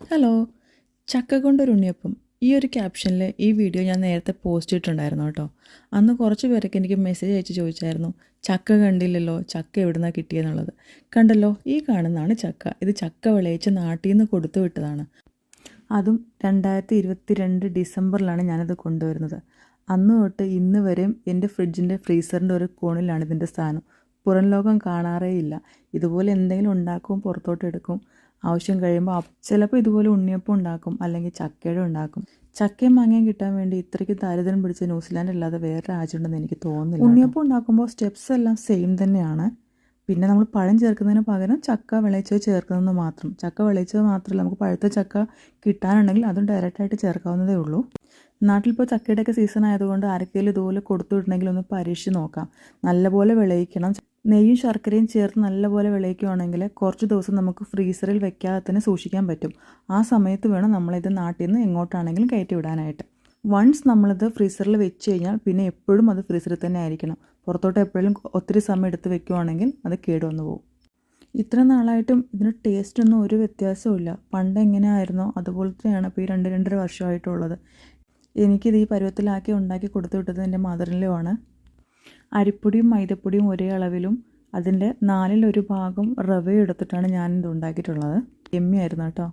Hello ചക്ക കൊണ്ടൊരു ഉണ്ണിയപ്പം. ഈ ഒരു ക്യാപ്ഷനിൽ ഈ വീഡിയോ ഞാൻ നേരത്തെ പോസ്റ്റ് ചെയ്തിട്ടുണ്ടായിരുന്നു കേട്ടോ. അന്ന് കുറച്ച് പേരൊക്കെ എനിക്ക് മെസ്സേജ് അയച്ച് ചോദിച്ചായിരുന്നു ചക്ക കണ്ടില്ലല്ലോ ചക്ക എവിടുന്നാണ് കിട്ടിയെന്നുള്ളത്? കണ്ടല്ലോ ഈ കാണുന്നതാണ് ചക്ക. ഇത് ചക്ക വിളയിച്ച് നാട്ടിൽ നിന്ന് കൊടുത്തു വിട്ടതാണ്. അതും രണ്ടായിരത്തി ഇരുപത്തി രണ്ട് ഡിസംബറിലാണ് ഞാനത് കൊണ്ടുവരുന്നത്. അന്ന് തൊട്ട് ഇന്ന് വരെയും എന്റെ ഫ്രിഡ്ജിന്റെ ഫ്രീസറിന്റെ ഒരു കോണിലാണ് ഇതിന്റെ സ്ഥാനം. പുറം ലോകം കാണാറേ ഇല്ല ഇതുപോലെ എന്തെങ്കിലും ഉണ്ടാക്കും പുറത്തോട്ട് എടുക്കും. ആവശ്യം കഴിയുമ്പോൾ ചിലപ്പോൾ ഇതുപോലെ ഉണ്ണിയപ്പം ഉണ്ടാക്കും അല്ലെങ്കിൽ ചക്കയുടെ ഉണ്ടാക്കും. ചക്കയും മാങ്ങയും കിട്ടാൻ വേണ്ടി ഇത്രയ്ക്ക് ദാരിദ്ര്യം പിടിച്ച ന്യൂസിലാൻഡ് അല്ലാതെ വേറെ രാജ്യമുണ്ടെന്ന് എനിക്ക് തോന്നുന്നില്ല ഉണ്ണിയപ്പം ഉണ്ടാക്കുമ്പോൾ സ്റ്റെപ്സ് എല്ലാം സെയിം തന്നെയാണ്. പിന്നെ നമ്മൾ പഴം ചേർക്കുന്നതിന് പകരം ചക്ക വിളയിച്ചത് ചേർക്കുന്നത് മാത്രം. ചക്ക വിളയിച്ചത് മാത്രമല്ല നമുക്ക് പഴുത്ത ചക്ക കിട്ടാനുണ്ടെങ്കിൽ അതും ഡയറക്റ്റായിട്ട് ചേർക്കാവുന്നതേ ഉള്ളൂ. നാട്ടിലിപ്പോൾ ചക്കയുടെയൊക്കെ സീസൺ ആയതുകൊണ്ട് ആർക്കെങ്കിലും ഇതുപോലെ കൊടുത്തു വിടണമെങ്കിൽ ഒന്ന് പരീക്ഷിച്ച് നോക്കാം. നല്ലപോലെ വിളയിക്കണം. നെയ്യും ശർക്കരയും ചേർത്ത് നല്ലപോലെ വിളയിക്കുകയാണെങ്കിൽ കുറച്ച് ദിവസം നമുക്ക് ഫ്രീസറിൽ വെക്കാതെ തന്നെ സൂക്ഷിക്കാൻ പറ്റും. ആ സമയത്ത് വേണം നമ്മളിത് നാട്ടിൽ നിന്ന് എങ്ങോട്ടാണെങ്കിലും കയറ്റി വിടാനായിട്ട് വൺസ് നമ്മളിത് ഫ്രീസറിൽ വെച്ച് കഴിഞ്ഞാൽ പിന്നെ എപ്പോഴും അത് ഫ്രീസറിൽ തന്നെ ആയിരിക്കണം. പുറത്തോട്ട് എപ്പോഴും ഒത്തിരി സമയം എടുത്ത് വെക്കുവാണെങ്കിൽ അത് കേടുവന്നു പോകും. ഇത്ര നാളായിട്ടും ഇതിന് ടേസ്റ്റൊന്നും ഒരു വ്യത്യാസവും പണ്ട് എങ്ങനെയായിരുന്നോ അതുപോലെ തന്നെയാണ് ഇപ്പോൾ ഈ രണ്ട് രണ്ടര വർഷമായിട്ടുള്ളത്. എനിക്കിത് ഈ പരുവത്തിലാക്കി ഉണ്ടാക്കി കൊടുത്തു വിട്ടത് എന്റെ മദറിലുമാണ് അരിപ്പൊടിയും മൈദപ്പൊടിയും ഒരേ അളവിലും അതിന്റെ നാലിലൊരു ഭാഗം റവ എടുത്തിട്ടാണ് ഞാൻ ഇത് ഉണ്ടാക്കിയിട്ടുള്ളത്. എമ്മിയായിരുന്നു കേട്ടോ.